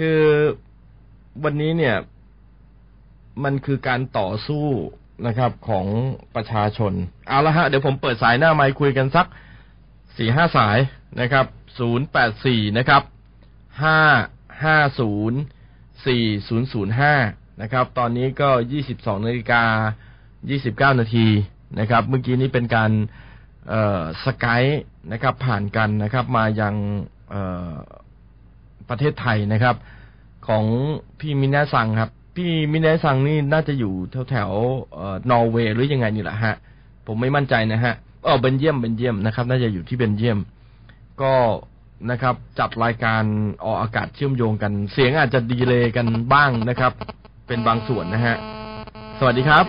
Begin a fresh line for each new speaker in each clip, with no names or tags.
คือวันนี้เนี่ย มันคือการต่อสู้นะครับของประชาชน เอาละฮะ เดี๋ยวผมเปิดสายหน้าไมค์คุยกันสักสี่ห้าสายนะครับศูนย์แปดสี่นะครับห้าห้าศูนย์สี่ศูนย์ศูนย์ห้านะครับ ตอนนี้ก็ยี่สิบสองนาฬิกายี่สิบเก้านาทีนะครับ เมื่อกี้นี้เป็นการเอ่อสกายนะครับผ่านกันนะครับ มายังเอ่อ ประเทศไทยนะครับ ของพี่มินาซังครับ พี่มินาซังนี่น่าจะอยู่แถวแถวๆเอ่อนอร์เวย์หรือยังไงนี่แหละฮะ ผมไม่มั่นใจนะฮะเออเบนเยียมเบนเยียมนะครับ น่าจะอยู่ที่เบนเยียม ก็นะครับ จัดรายการออกอากาศเชื่อมโยงกัน เสียงอาจจะดีเลย์กันบ้างนะครับ เป็นบางส่วนนะฮะ สวัสดีครับ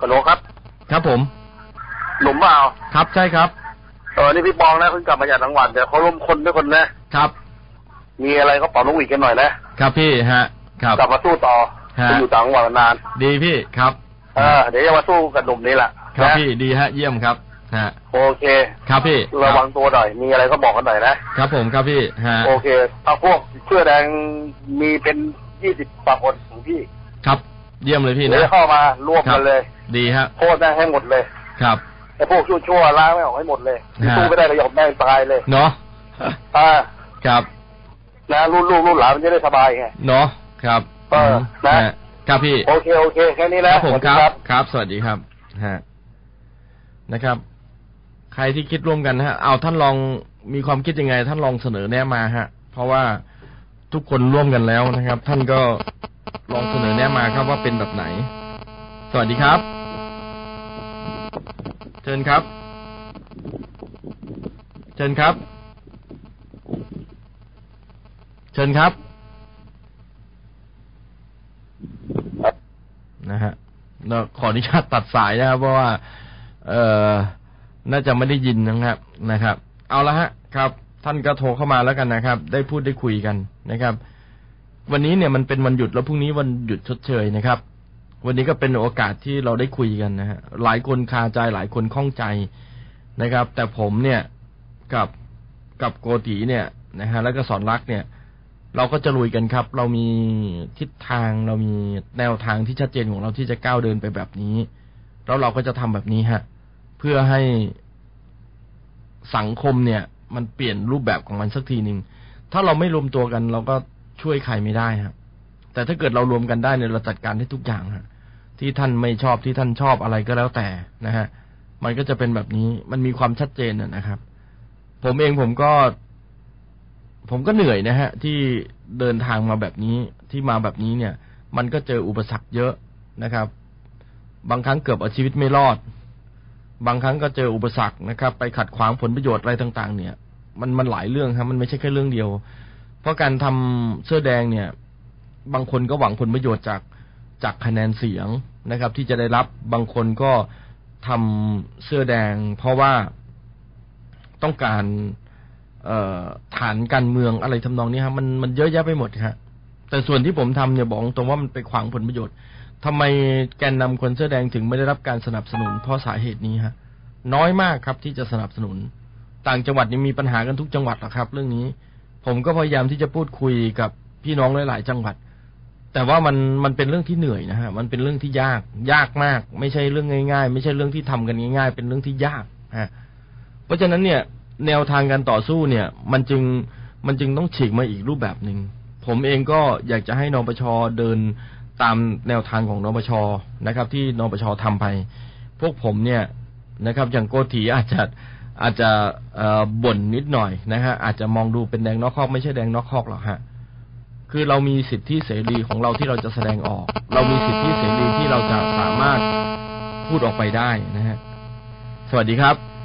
กโหลครับ
ครับผม
หนุ่มเปล่า
ครับใช่ครับ
เออนี่พี่ปองนะเพิ่งกลับมาจากจังหวัดแต่เขาล้มคนด้วยคนนะครับ มีอะไรก็เป่านกหวีดกันหน่อยนะ ครับ
พี่ฮะ ครับ
กลับมาสู้ต่อ
ฮะ
ไปอยู่ต่างจังหวัดนาน
ดีพี่ครับ
เออ เดี๋ยวจะมาสู้กับหนุ่มนี่แหละ
ครับ
นะ
พี่ดีฮะ เยี่ยมครับฮะ
โอเค
ครับพี่
ระวังตัวหน่อย มีอะไรก็บอกกันหน่อยนะ
ครับผมครับพี่ฮะ
โอเคถ้าพวกเสื้อแดงมีเป็นยี่สิบกว่าคนของพี่
ครับ เยี่ยมเลยพี่
เดี๋ยว
นะ
จะเข้ามารวบ
ครั
กับนเลย
ดีฮะ
โทษแม่งให้หมดเลย
ครับ
ไอ้พวกชั่วๆล้างไม่ออกให้หมดเลยที่
ฮะ
สู้ไม่ได้ก็ยอมแม่งตายเลย
เนาะ
อ่า
ครับ
นะรุ่นลูกรุ่นหลานมันจะได้สบายไง
เนาะครับ
เออนะ
ฮครับพี่
โอเคโอเคแค่นี้
ค
นะ
รับผม
สวัส
ค
ดี
รับครับ สวัสดีครับฮะนะครับ ใครที่คิดร่วมกันฮะ เอาท่านลองมีความคิดยังไง ท่านลองเสนอแนะมาฮะ เพราะว่าทุกคนร่วมกันแล้วนะครับ ท่านก็ลองเสนอแนะมาครับว่าเป็นแบบไหน สวัสดีครับ เชิญครับ เชิญครับเชิญครับ นะฮะเราขออนุญาตตัดสายนะครับ เพราะว่า เอ่อ น่าจะไม่ได้ยินนะครับ นะครับ เอาละฮะ ครับ ท่านก็โทรเข้ามาแล้วกันนะครับ ได้พูดได้คุยกันนะครับ วันนี้เนี่ยมันเป็นวันหยุดแล้วพรุ่งนี้วันหยุดชดเชยนะครับ วันนี้ก็เป็นโอกาสที่เราได้คุยกันนะฮะ หลายคนคาใจหลายคนข้องใจนะครับ แต่ผมเนี่ยกับกับโกตีเนี่ยนะฮะ แล้วก็สอนรักเนี่ย เราก็จะลุยกันครับ เรามีทิศทางเรามีแนวทางที่ชัดเจนของเราที่จะก้าวเดินไปแบบนี้ แล้วเราก็จะทำแบบนี้ฮะ เพื่อให้สังคมเนี่ย มันเปลี่ยนรูปแบบของมันสักทีหนึ่งถ้าเราไม่รวมตัวกัน เราก็ช่วยใครไม่ได้ฮะแต่ถ้าเกิดเรารวมกันได้เนี่ยเราจัดการได้ทุกอย่างฮะที่ท่านไม่ชอบที่ท่านชอบอะไรก็แล้วแต่นะฮะมันก็จะเป็นแบบนี้มันมีความชัดเจนนะครับ ผมเองผมก็ ผมก็เหนื่อยนะฮะ ที่เดินทางมาแบบนี้ที่มาแบบนี้เนี่ย มันก็เจออุปสรรคเยอะนะครับ บางครั้งเกือบเอาชีวิตไม่รอด บางครั้งก็เจออุปสรรคนะครับ ไปขัดขวางผลประโยชน์อะไรต่าง ๆ เนี่ย มันมันหลายเรื่องครับมันไม่ใช่แค่เรื่องเดียว เพราะการทำเสื้อแดงเนี่ย บางคนก็หวังผลประโยชน์จากจากคะแนนเสียงนะครับ ที่จะได้รับบางคนก็ทำเสื้อแดง เพราะว่าต้องการ เอ่อฐานการเมืองอะไรทำนองนี้ครับมันมันเยอะแยะไปหมดครับแต่ส่วนที่ผมทำเนี่ยบอกตรงว่ามันไปขวางผลประโยชน์ทำไมแกนนำคนเสื้อแดงถึงไม่ได้รับการสนับสนุน เพราะสาเหตุนี้ฮะ น้อยมากครับที่จะสนับสนุน ต่างจังหวัดนี่มีปัญหากันทุกจังหวัดหรอกครับ เรื่องนี้ ผมก็พยายามที่จะพูดคุยกับพี่น้องหลาย ๆ จังหวัด แต่ว่ามันมันเป็นเรื่องที่เหนื่อยนะฮะมันเป็นเรื่องที่ยากยากมาก ไม่ใช่เรื่องง่าย ๆ ไม่ใช่เรื่องที่ทำกันง่าย ๆ เป็นเรื่องที่ยากฮะเพราะฉะนั้นเนี่ย แนวทางการต่อสู้เนี่ย มันจึงมันจึงต้องฉีกมาอีกรูปแบบหนึ่งผมเองก็อยากจะให้นปชเดินตามแนวทางของนปชนะครับ ที่นปชทำไป พวกผมเนี่ยนะครับ อย่างโกถีอาจจะอาจจะบ่นนิดหน่อยนะฮะอาจจะมองดูเป็นแดงนอกคอกไม่ใช่แดงนอกคอกหรอกฮะคือเรามีสิทธิเสรีของเราที่เราจะแสดงออก เรามีสิทธิเสรีที่เราจะสามารถพูดออกไปได้นะฮะสวัสดีครับ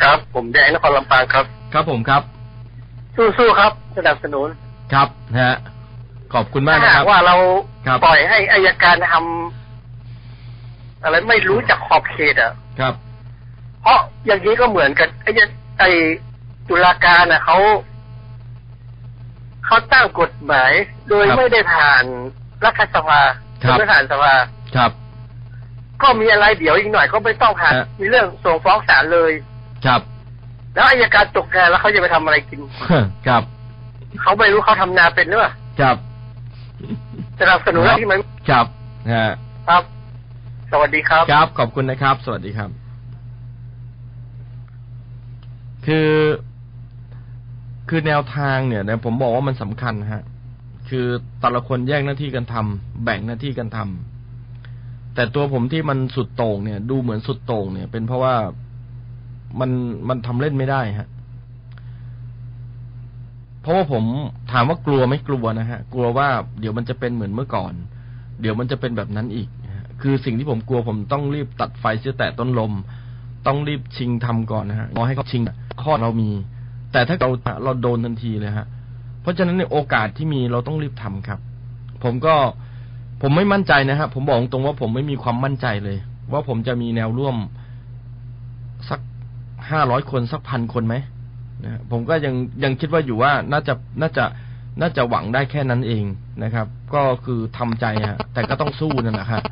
ครับ ผมแดงนครลำปางครับ
ครับผมครับ
สู้ๆครับ สนับสนุน
ครับนะฮะขอบคุณมาก
ถ้า
นะค
หา
รั
ก
บ
ว่าเรา
ครับ
ปล่อยให้อายการทำอะไรไม่รู้จักขอบเขตอะ
ครับ
เพราะอย่างนี้ก็เหมือนกันไอ้เนี่ยไอ้ตุลาการน่ะเขาเขาตั้งกฎหมาย โดย
ครับ
ไม่ได้ผ่านรัฐสภา
ครับ
ไม่ผ่านสภา
ครับ
ก็มีอะไรเดี๋ยวอีกหน่อยก็ไม่ต้องผ่าน
ฮะ
มีเรื่องส่งฟ้องศาลเลย
ครับ
แล้วอายการตกงานแล้วเขาจะไปทำอะไรกิน
ครับ
เขาไม่รู้เขาทำนาเป็นหรือเปล่า
ครับ
สนับสนุน
ครับ
ที่มัน
ครับฮะ
ครับ สวัสดีครับ
ครับ ขอบคุณนะครับ สวัสดีครับ คือคือแนวทางเนี่ยนะผมบอกว่ามันสำคัญฮะ คือแต่ละคนแยกหน้าที่กันทำแบ่งหน้าที่กันทำแต่ตัวผมที่มันสุดโต่งเนี่ย ดูเหมือนสุดโต่งเนี่ย เป็นเพราะว่า มันมันทำเล่นไม่ได้ฮะ เพราะว่าผมถามว่ากลัวไหม่กลัวนะฮะ กลัวว่าเดี๋ยวมันจะเป็นเหมือนเมื่อก่อน เดี๋ยวมันจะเป็นแบบนั้นอีกคือสิ่งที่ผมกลัวผมต้องรีบตัดไฟเสียแต่ต้นลม ต้องรีบชิงทำก่อนนะฮะรอให้เขาชิงข้อเรามี แต่ถ้าเราเราโดนทันทีเลยฮะ เพราะฉะนั้นในโอกาสที่มีเราต้องรีบทำครับ ผมก็ผมไม่มั่นใจนะฮะผมบอกตรงว่าผมไม่มีความมั่นใจเลย ว่าผมจะมีแนวร่วมสัก ห้าร้อยคนสักพันคนไหมนะฮะผมก็ยังยังคิดว่าอยู่ว่าน่าจะน่าจะน่าจะหวังได้แค่นั้นเองนะครับ ก็คือทำใจฮะแต่ก็ต้องสู้นั่นแหละครับ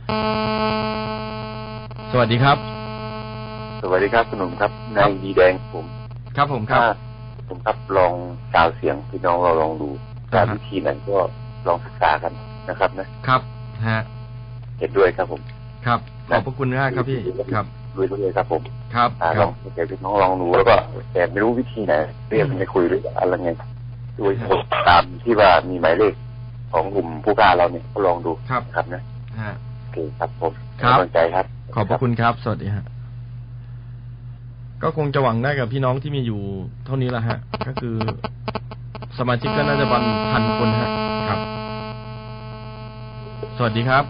สวัสดีครับ
สวัสดีครับคุณหนุ่มครับนายดีแดงผม
ครับผมครับ
ถ้าผมครับลองกล่าวเสียงพี่น้องเราลองดู
อ่า
การ
ฮะ
วิธีไหนก็ลองศึกษากันนะครับนะครับ
ฮะ
เห็นด้วยครับผม
ครับขอบพระคุณมากครับพี่ครับ
ด้วยด้วยครับผม
ครับ
อ่า
ค
ล
รั
อบงเดี๋ยวพี่น้องลองดูแล้วก็แต่ไม่รู้วิธีไหนเรียกไปคุยหรืออะไรไงด้วยตามที่ว่ามีหมายเลขของกลุ่มผู้กล้าเราเนี่ยก็ลองดู
ครับ
ครับนะ
ฮะ
โอเคครับผม
ครับ
กำลังใจครับ
ขอบพระคุณครับ สวัสดีฮะก็คงจะหวังได้กับพี่น้องที่มีอยู่เท่านี้แหละฮะ ก็คือ สมาชิกก็น่าจะประมาณพันคนฮะครับ สวัสดีครับ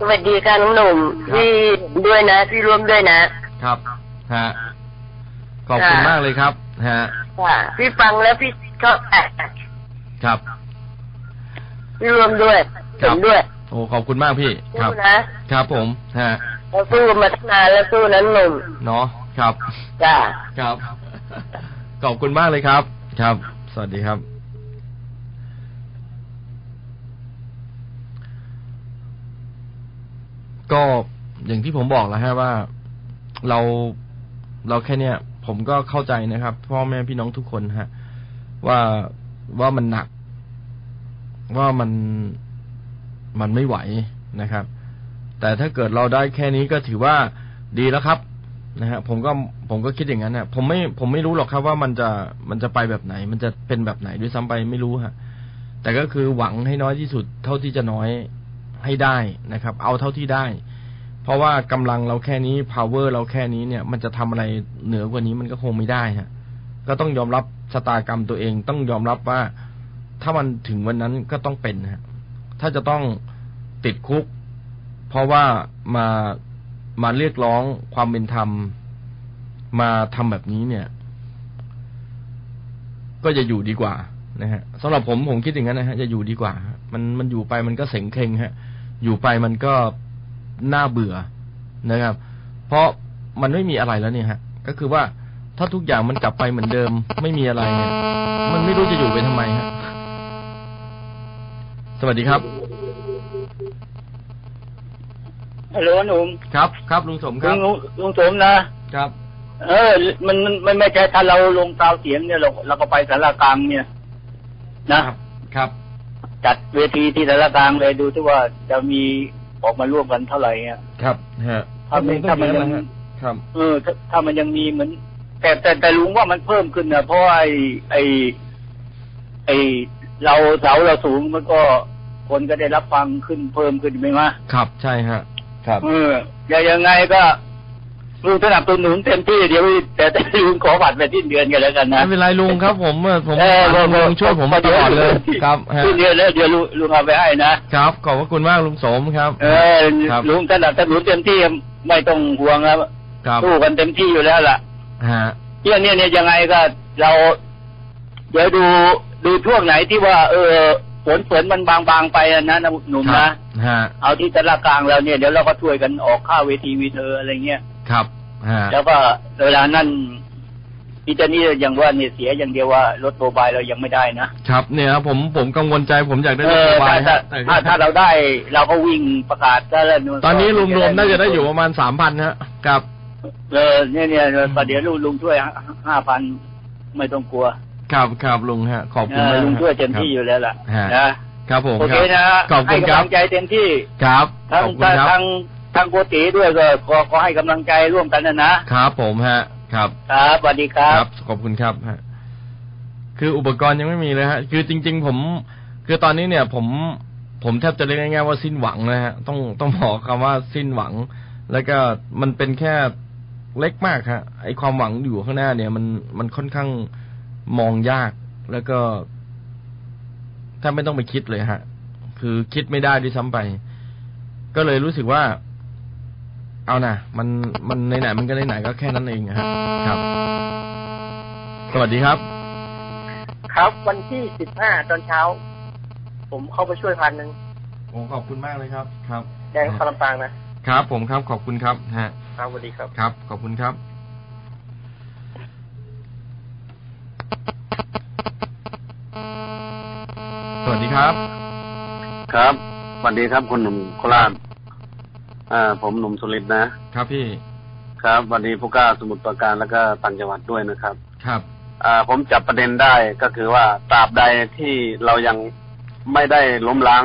สวัสดีค่ะน้องหนุ่ม
ครับ
พี่ด้วยนะพี่ร่วมด้วยนะครับ
ฮะขอบคุณ
ค่ะ
มากเลยครับฮะ
ค่ะพี่ฟังแล้วพี่ก็อะ
ครับ
พี่ร่วมด้วย
ครั
เห็
บ
นด้วย
โอ้ขอบคุณมากพี่ ครั
สู้
บ
นะครับ
ผมฮะ
เราสู้มาตั้งนานแล้วสู้นั้นหนุ่ม
เนาะครับ
จ้า
ครับขอบคุณมากเลยครับ ครับ สวัสดีครับ ก็อย่างที่ผมบอกแล้วฮะว่าเรา เราแค่เนี้ยผมก็เข้าใจนะครับ พ่อแม่พี่น้องทุกคนฮะ ว่าว่ามันหนัก ว่ามันมันไม่ไหวนะครับ แต่ถ้าเกิดเราได้แค่นี้ก็ถือว่าดีแล้วครับนะฮะผมก็ผมก็คิดอย่างนั้นนะผมไม่ผมไม่รู้หรอกครับว่ามันจะมันจะไปแบบไหน มันจะเป็นแบบไหนด้วยซ้ำไปไม่รู้ฮะแต่ก็คือหวังให้น้อยที่สุด เท่าที่จะน้อยให้ได้นะครับ เอาเท่าที่ได้ เพราะว่ากำลังเราแค่นี้ power เราแค่นี้เนี่ย มันจะทำอะไรเหนือกว่านี้มันก็คงไม่ได้ฮะก็ต้องยอมรับชะตากรรมตัวเองต้องยอมรับว่า ถ้ามันถึงวันนั้นก็ต้องเป็นฮะถ้าจะต้องติดคุก เพราะว่ามามาเรียกร้องความเป็นธรรม มาทำแบบนี้เนี่ย ก็จะอยู่ดีกว่านะฮะสำหรับผมผมคิดอย่างนั้นนะฮะจะอยู่ดีกว่า มันมันอยู่ไปมันก็เสงเคงฮะ อยู่ไปมันก็ น่าเบื่อนะครับ เพราะมันไม่มีอะไรแล้วเนี่ยฮะ ก็คือว่าถ้าทุกอย่างมันกลับไปเหมือนเดิม ไม่มีอะไรเนี่ยมันไม่รู้จะอยู่ไปทำไมฮะสวัสดีครับ
ฮัลโหลหนุ่ม
ครับครับลุงสมค
ลุ
รับ
งลุงลุงสมนะ
ครับ
เออมันมันมันไม่ใช่ถ้าเราลงกาวเสียงเนี่ยเราเราก็ไปสารกลางเนี่ยนะ
ครับครับ
จัดเวทีที่สารกลางเลยดูที่ว่าจะมี ออกมาร่วมกันเท่าไหร่อะ
ครับฮะ
ถ้าไม่ถ้ามันยัง
ครับ
เออถ้าถ้ามันยังมีเหมือนแต่แต่แต่ลุงว่ามันเพิ่มขึ้นนะเพราะว่าไอ้ไอ้ไอ้เราเสาเราสูงมันก็คนก็ได้รับฟังขึ้นเพิ่มขึ้นไหมวะ
ครับใช่ฮะ ครับ
เออยังยังไงก็ ลุงสนับสนุนเต็มที่เดี๋ยวแต่แต่ลุงขอบัตรไปสิ้นเดือนกันแล้วกันนะ
ไม่เป็นไรลุงครับผมเออผม
เออ
ลุงช่วยผมมาตลอดเลยครับฮะ
สิ้นเดือนแล้วเดี๋ยวลุงลุงเอาไปให้นะครับ
ขอบพระคุณมากลุงสมครับ
เออ
ครับ
ลุงสนับสนุนเต็มที่ไม่ต้องห่วงแล้ว
ครับ
สู้กันเต็มที่อยู่แล้วล่ะ
ฮะ
เรื่องเนี้ยเนี่ยยังไงก็เราเดี๋ยวดูดูช่วงไหนที่ว่า เออฝนฝนมันบางๆไปอะนะนะหนุ่ม
ครั
นะ
บฮะ
เอาที่ตลาดกลางเราเนี่ยเดี๋ยวเราก็ช่วยกันออกค่าเวทีวีเธออะไรเงี้ย
ครับฮะ
แล้วก็เวลานั้นพี่เจนี่ยังว่าเนี่ยเสียอย่างเดียวว่ารถโมบายเรายังไม่ได้นะครับ
เนี่ยครับผมผมกังวลใจผมอยากได้
เอ
รถ
อ
สบาย
ถ้า
ฮะแต่
ถ้าถ้าเราได้เราก็วิ่งประกาศถ้าแล้ว
ตอนนี้รวมๆน่าจะได้อยู่ประมาณสามพันฮะครับ
เออเนี่ยเนี่ยประเดี๋ยวลุงลุงช่วยห้าพันไม่ต้องกลัว
ครับครับลุงฮะ ขอบคุณ
เออ
มาก
ลุง
ฮะ
ช่วยเต็มที่อยู่แล้วล่ะ
ฮะ
นะครับ
ผม
โอ
ค
เครับนะ
ขอบคุ
ให้
ณค
กำ
รั
ลั
บ
งใจเต็มที่
ครับ
ทั้ง
ขอบคุณครับ
ทั้ง ทั้งโกติด้วยก็ขอขอให้กำลังใจร่วมกันนะนะครับ
ผมฮะ ครับ
ครับสวัสดีครั
ครับบขอบคุณครับฮะคืออุปกรณ์ยังไม่มีเลยฮะ คือจริง ๆ ผม คือตอนนี้เนี่ยผมผมแทบจะเรียกง่ายๆว่าสิ้นหวังนะฮะต้องต้องบอกคำว่าสิ้นหวัง แล้วก็มันเป็นแค่เล็กมากฮะไอความหวังอยู่ข้างหน้าเนี่ย มันมันค่อนข้างมองยากแล้วก็แทบไม่ต้องไปคิดเลยฮะ คือคิดไม่ได้ด้วยซ้ำไป ก็เลยรู้สึกว่า เอานะมันมันไหนๆมันก็ไหนๆก็แค่นั้นเองอะฮะครับ สวัสดีครับ
ครับวันที่สิบห้าตอนเช้า ผมเข้าไปช่วยพันหนึ่ง
โอ้ขอบคุณมากเลยครับ ครับ
แดงคาลำปางนะครับ
ผมครับขอบคุณครับฮะ
ครับสวัสดีครับ
ครับ ขอบคุณครับสวัสดีครับ
ครับสวัสดีครับคุณหนุ่มโคราช อ่า ผมหนุ่มสุรินทร์นะ
ครับพี่
ครับสวันนี้ผู้กล้าสมุทรปราการแล้วก็ต่างจังหวัดด้วยนะครับ
ครับ
อ่า ผมจับประเด็นได้ก็คือว่าตราบใดที่เรายังไม่ได้ล้มล้าง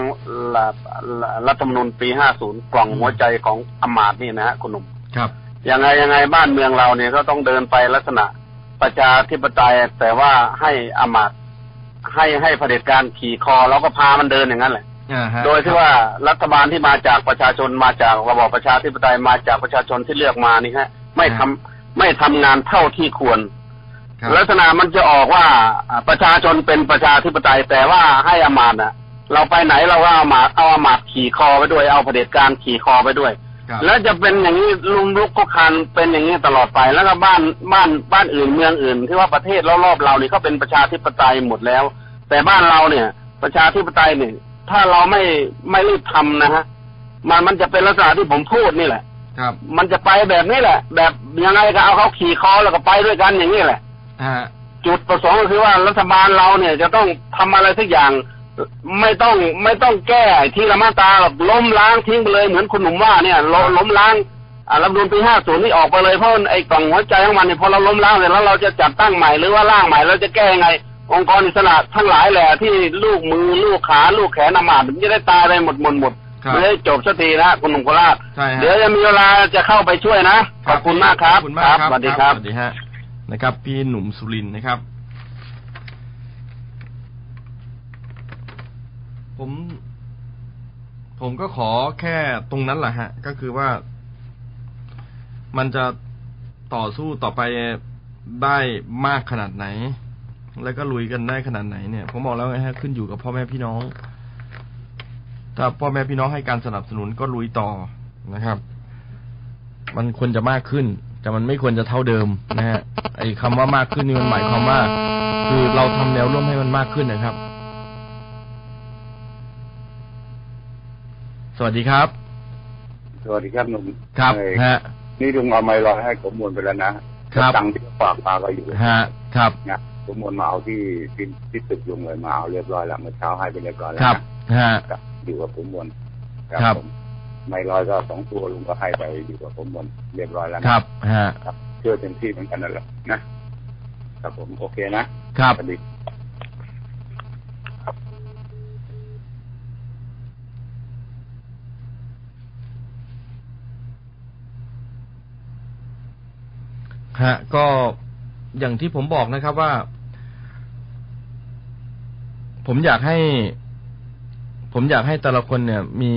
รัฐรัฐธรรมนูญปี 50 กล่องหัวใจของอำมาตย์นี่นะฮะคุณหนุ่ม
ครับ
ยังไงยังไงบ้านเมืองเราเนี่ยก็ต้องเดินไปลักษณะประชาธิปไตยแต่ว่าให้อำมาตย์ให้ให้เผด็จการขี่คอแล้วก็พามันเดินอย่างนั้นแหละ
อ่าฮะ
โดยที่ว่ารัฐบาลที่มาจากประชาชนมาจากระบอบประชาธิปไตยมาจากประชาชนที่เลือกมานี่ฮะ ไม่ทำไม่ทำงานเท่าที่ควร
ครับ
ลักษณะมันจะออกว่าอ่าประชาชนเป็นประชาธิปไตยแต่ว่าให้อำมาตย์น่ะเราไปไหนเราก็เอาอำมาตย์เอาอำมาตย์ขี่คอไปด้วยเอาเผด็จการขี่คอไปด้วย
ครับ
แล้วจะเป็นอย่างนี้ลุมลุกก็คานเป็นอย่างนี้ตลอดไปแล้วก็บ้านบ้านบ้านอื่นเมืองอื่น ที่ว่าประเทศรอบๆเรานี่เขาเป็นประชาธิปไตยหมดแล้ว แต่บ้านเราเนี่ยประชาธิปไตยเนี่ย ถ้าเราไม่ไม่รีบทำนะฮะมันมันจะเป็นลักษณะที่ผมพูดนี่แหละ
ครับ
มันจะไปแบบนี้แหละ แบบยังไงก็เอาเขาขี่คอแล้วก็ไปด้วยกันอย่างนี้แหละ
ฮะ
จุดประสงค์ก็คือว่ารัฐบาลเราเนี่ยจะต้องทำอะไรสักอย่าง ไม่ต้องไม่ต้องแก้ทีละมาตราหรอกล้มล้างทิ้งไปเลยเหมือนคุณหนุ่มว่าเนี่ยล้มล้มล้างอ่ารัฐธรรมนูลปี50นี่ออกไปเลยเพราะไอ้กล่องหัวใจของมันเนี่ยพอเราล้มล้างเสร็จแล้วเราจะจัดตั้งใหม่หรือว่าร่างใหม่เราจะแก้ยังไง องค์กรอิสระทั้งหลายแหละที่ลูกมือลูกขาลูกแขนอำมาตย์มันจะได้ตายไปหมดหมดหมด
ครับ
ไม่ได้จบสักทีนะคุณหนุ่มโคราช
ใช่ฮะ
เดี๋ยวจะมีเวลาจะเข้าไปช่วยนะขอบคุณมากครับ
ขอบคุณมากครับ
สวัสดีครับ
สวัสดีฮะนะครับ พี่หนุ่มสุรินทร์นะครับ ผม ผมก็ขอแค่ตรงนั้นแหละฮะ ก็คือว่า มันจะต่อสู้ต่อไปได้มากขนาดไหน แล้วก็ลุยกันได้ขนาดไหนเนี่ยผมบอกแล้วไงฮะขึ้นอยู่กับพ่อแม่พี่น้อง ถ้าพ่อแม่พี่น้องให้การสนับสนุนก็ลุยต่อนะครับ มันควรจะมากขึ้น แต่มันไม่ควรจะเท่าเดิมนะฮะไอ้คำว่ามากขึ้นนี่มันหมายความว่า คือเราทำแนวร่วมให้มันมากขึ้นนะครับ สวัสดีครับ
สวัสดีครับหนุ่ม
ครับ
เอ่อ
ฮะ
นี่ลุงเอาไม้ลอยให้ผมมวลไปแล้วนะครับตังค์ที่ฝากมาก็อยู่
ฮะครับ
นะ ผมมวลมาเอาที่ที่ที่ตึกลุงเลยมาเอาเรียบร้อยแล้วเมื่อเช้าให้ไปเรียบร้อยแล้ว
ครับ
นะ
ฮะ
ครับอยู่กับผมมวล
ครับ
ผมไม้ลอยก็สองตัวลุงก็ให้ไปอยู่กับผมมวลเรียบร้อยแล้วนะครับ
ฮะ
ครับช่วยเต็มที่เหมือนกันนั่นแหละนะครับผมโอเคนะครับสวัสดี
ฮะก็อย่างที่ผมบอกนะครับว่า ผมอยากให้ ผมอยากให้แต่ละคนเนี่ย มี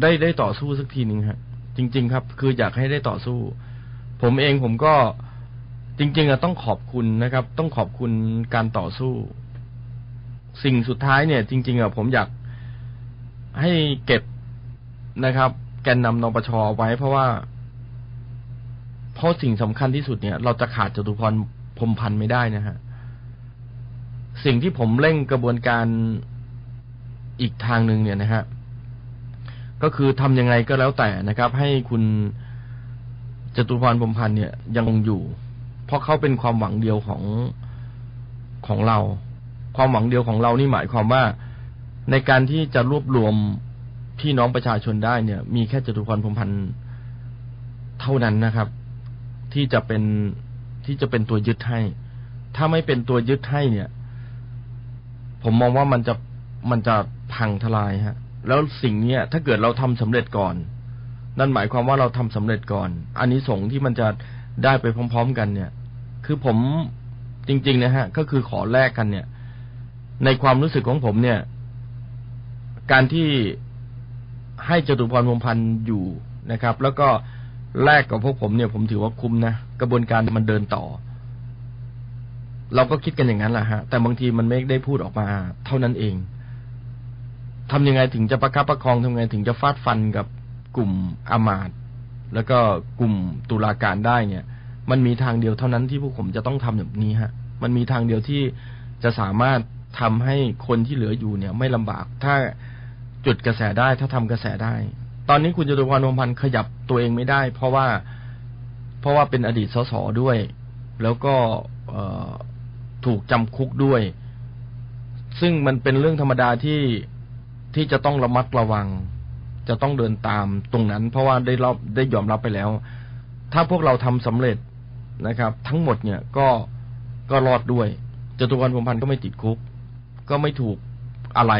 ได้ได้ต่อสู้สักทีหนึ่งฮะ จริง ๆ ครับ คืออยากให้ได้ต่อสู้ ผมเองผมก็จริง ๆอะต้องขอบคุณนะครับ ต้องขอบคุณการต่อสู้ สิ่งสุดท้ายเนี่ย จริง ๆอะผมอยากให้เก็บนะครับ แกนนำนปชไว้เพราะว่าเพราะสิ่งสำคัญที่สุดเนี่ย เราจะขาดจตุพรพรมพันธ์ไม่ได้นะฮะ สิ่งที่ผมเร่งกระบวนการอีกทางหนึ่งเนี่ยนะฮะก็คือทำยังไงก็แล้วแต่นะครับ ให้คุณจตุพรพรมพันธ์เนี่ยยังคงอยู่ เพราะเขาเป็นความหวังเดียวของของเรา ความหวังเดียวของเรานี่หมายความว่าในการที่จะรวบรวมพี่น้องประชาชนได้เนี่ย มีแค่จตุพรพรมพันธ์เท่านั้นนะครับ ที่จะเป็นที่จะเป็นตัวยึดให้ ถ้าไม่เป็นตัวยึดให้เนี่ย ผมมองว่ามันจะมันจะพังทลายฮะ แล้วสิ่งเนี้ย ถ้าเกิดเราทำสำเร็จก่อน นั่นหมายความว่าเราทำสำเร็จก่อนอันนี้สงที่มันจะได้ไปพร้อม ๆ กันเนี่ย คือผมจริง ๆ นะฮะ ก็คือขอแลกกันเนี่ย ในความรู้สึกของผมเนี่ย การที่ให้จตุพรพรหมพันธ์อยู่นะครับ แล้วก็แลกกับพวกผมเนี่ย ผมถือว่าคุ้มนะ กระบวนการมันเดินต่อ เราก็คิดกันอย่างนั้นแหละฮะ แต่บางทีมันไม่ได้พูดออกมาเท่านั้นเองทำยังไงถึงจะประคับประคองทำยังไงถึงจะฟาดฟันกับกลุ่มอามาตแล้วก็กลุ่มตุลาการได้เนี่ย มันมีทางเดียวเท่านั้นที่พวกผมจะต้องทำแบบนี้ฮะ มันมีทางเดียวที่จะสามารถทำให้คนที่เหลืออยู่เนี่ย ไม่ลำบาก ถ้าจุดกระแสได้ ถ้าทำกระแสได้ ตอนนี้คุณจตุพรพรหมพันธ์ขยับตัวเองไม่ได้ เพราะว่า เพราะว่าเป็นอดีตสสด้วย แล้วก็เออ ถูกจำคุกด้วย ซึ่งมันเป็นเรื่องธรรมดาที่ที่จะต้องระมัดระวัง จะต้องเดินตามตรงนั้น เพราะว่าได้รับได้ยอมรับไปแล้ว ถ้าพวกเราทำสำเร็จนะครับ ทั้งหมดเนี่ยก็ก็รอดด้วยจตุพรพรหมพันธ์ก็ไม่ติดคุก ก็ไม่ถูกอะไร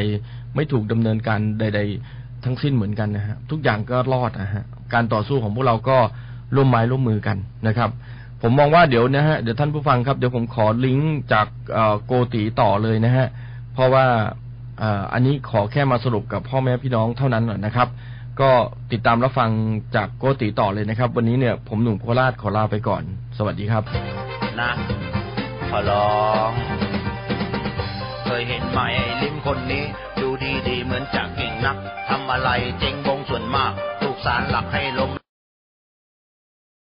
ไม่ถูกดำเนินการใด ๆ ทั้งสิ้นเหมือนกันนะฮะทุกอย่างก็รอดนะฮะการต่อสู้ของพวกเราก็ร่วมไม้ร่วมมือกันนะครับ ผมมองว่าเดี๋ยวนะฮะเดี๋ยวท่านผู้ฟังครับเดี๋ยวผมขอลิงก์จากโกติต่อเลยนะฮะเพราะว่าอ่ออันนี้ขอแค่มาสรุปกับพ่อแม่พี่น้องเท่านั้นนะครับ ก็ติดตามรับฟังจากโกติต่อเลยนะครับ วันนี้เนี่ยผมหนุ่มโคราชขอลาไปก่อน สวัสดีครับ
นะขอร้องเคยเห็นไหมไอ้ลิมคนนี้ ดูดีดีๆเหมือนจะเก่งนักทำอะไรเจ๊งบงส่วนมาก ถูกสารหลักให้ลง